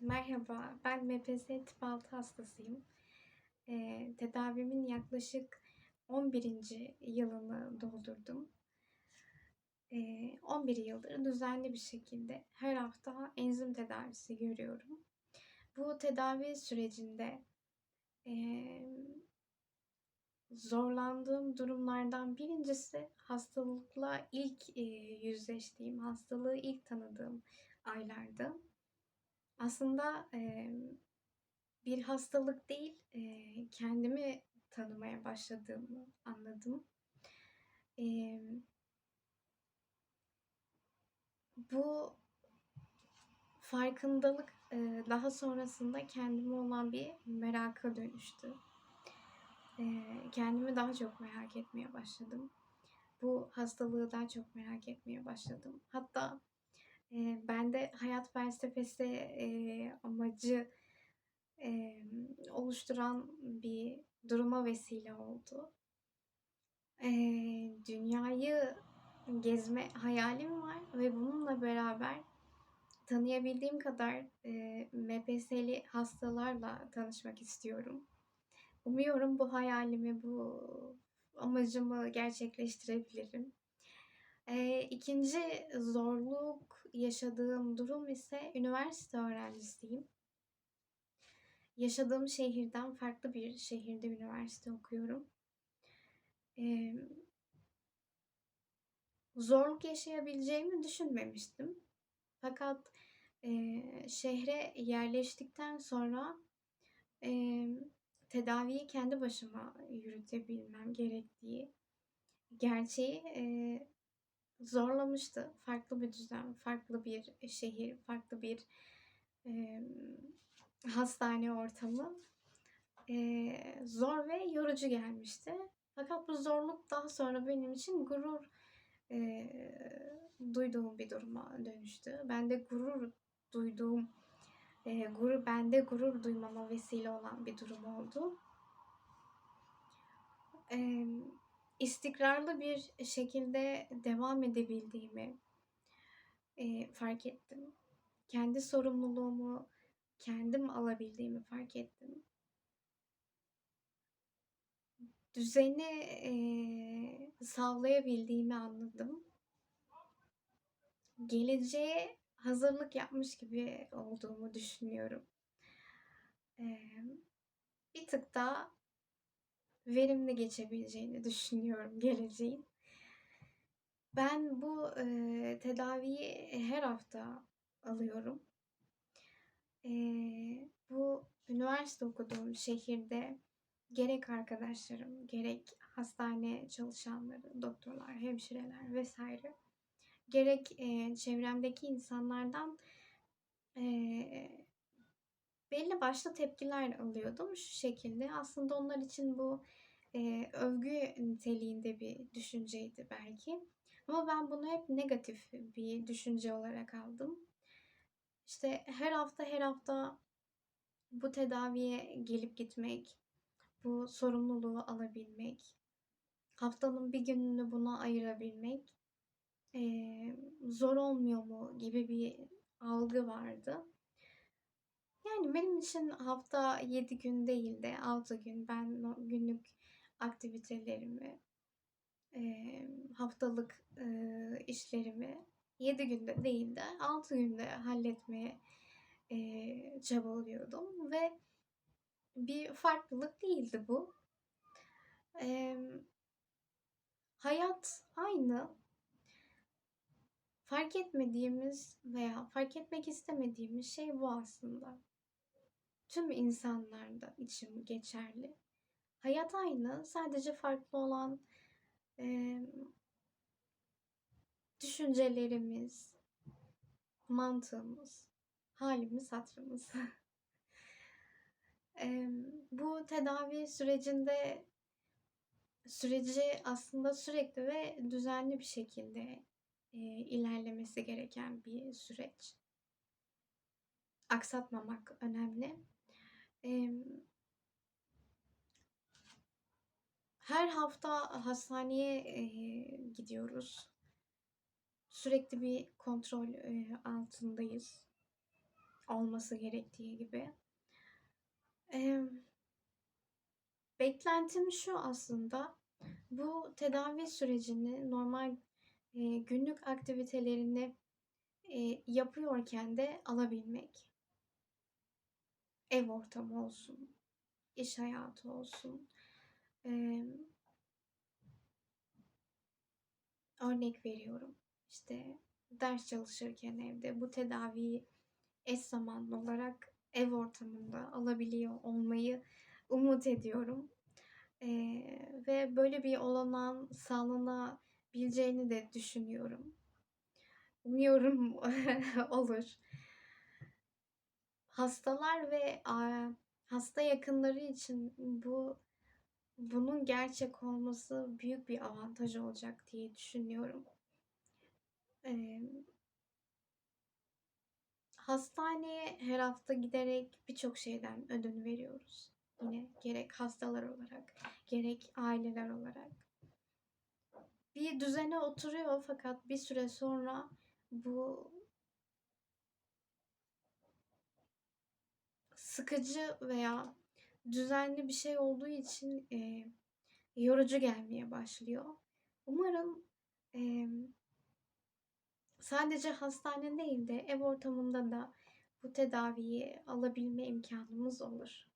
Merhaba, ben MPS tip 6 hastasıyım. Eee, tedavimin yaklaşık 11. yılını doldurdum. Eee, 11 yıldır düzenli bir şekilde her hafta enzim tedavisi görüyorum. Bu tedavi sürecinde emm, zorlandığım durumlardan birincisi hastalıkla ilk, eee, yüzleştiğim, hastalığı ilk tanıdığım aylardı. Aslında, emm, bir hastalık değil, eee, kendimi tanımaya başladığımı anladım. Emm bu farkındalık, eee, daha sonrasında kendime olan bir meraka dönüştü. Eee, kendimi daha çok merak etmeye başladım. Bu hastalığı daha çok merak etmeye başladım. Hatta, eee, bende hayat felsefesi, eee, amacı, emm, oluşturan bir duruma vesile oldu. Eee, dünyayı gezme hayalim var ve bununla beraber tanıyabildiğim kadar, eee, MPS'li hastalarla tanışmak istiyorum. Umuyorum bu hayalimi, bu amacımı gerçekleştirebilirim. Eee, 2'nci zorluk yaşadığım durum ise üniversite öğrencisiyim. Yaşadığım şehirden farklı bir şehirde üniversite okuyorum. Emm zorluk yaşayabileceğimi düşünmemiştim. Fakat, eee, şehre yerleştikten sonra, emm, tedaviyi kendi başıma yürütebilmem gerektiği gerçeği, eee, zorlamıştı. Farklı bir düzen, farklı bir şehir, farklı bir, emm, hastane ortamı, eee, zor ve yorucu gelmişti. Fakat bu zorluk daha sonra benim için gurur, eee, duyduğum bir duruma dönüştü. Bende gurur duyduğum, eee, gurur bende gurur duymama vesile olan bir durum oldu. Emm, istikrarlı bir şekilde devam edebildiğimi, eee, fark ettim. Kendi sorumluluğumu kendim alabildiğimi fark ettim. Düzeni, eee, sağlayabildiğimi anladım. Geleceğe hazırlık yapmış gibi olduğumu düşünüyorum. Emm, bir tık daha verimli geçebileceğini düşünüyorum geleceğin. Ben bu, eee, tedaviyi her hafta alıyorum. Eee, bu üniversite okuduğum şehirde gerek arkadaşlarım, gerek hastane çalışanları, doktorlar, hemşireler vs. gerek, eee, çevremdeki insanlardan, eee, belli başlı tepkiler alıyordum. Şu şekilde, aslında onlar için bu, eee, övgü niteliğinde bir düşünceydi belki ama ben bunu hep negatif bir düşünce olarak aldım. İşte, her hafta, her hafta bu tedaviye gelip gitmek, bu sorumluluğu alabilmek, haftanın bir gününü buna ayırabilmek, eee, zor olmuyor mu gibi bir algı vardı. Yani benim için hafta 7 gün değil de 6 gün ben günlük aktivitelerimi, haftalık, işlerimi 7 günde değil de 6 günde halletmeye, çabalıyordum ve bir farklılık değildi bu. Hayat aynı. Fark etmediğimiz veya fark etmek istemediğimiz şey bu aslında. Tüm insanlarda için geçerli. Hayat aynı, sadece farklı olan, emm düşüncelerimiz, mantığımız, hâlimiz, hatırımız. Emm, bu tedavi sürecinde süreci aslında sürekli ve düzenli bir şekilde, eee, ilerlemesi gereken bir süreç. Aksatmamak önemli. Her hafta hastaneye, eee, gidiyoruz. Sürekli bir kontrol, eee, altındayız. olması gerektiği gibi. Beklentim şu aslında, bu tedavi sürecini normal, eee, günlük aktivitelerini, eee, yapıyorken de alabilmek. Ev ortamı olsun, iş hayatı olsun. Emm Örnek veriyorum, işte, ders çalışırken evde bu tedaviyi eş zamanlı olarak ev ortamında alabiliyor olmayı umut ediyorum. Eee, ve böyle bir olanağın sağlanabileceğini de düşünüyorum. Umuyorum olur. Hastalar ve, hasta yakınları için bu bunun gerçek olması büyük bir avantaj olacak diye düşünüyorum. Hastaneye her hafta giderek birçok şeyden ödün veriyoruz. Yine gerek hastalar olarak, gerek aileler olarak. Bir düzene oturuyor fakat bir süre sonra bu sıkıcı veya düzenli bir şey olduğu için, eee, yorucu gelmeye başlıyor. Umarım, emm sadece hastane değil de ev ortamında da bu tedaviyi alabilme imkânımız olur.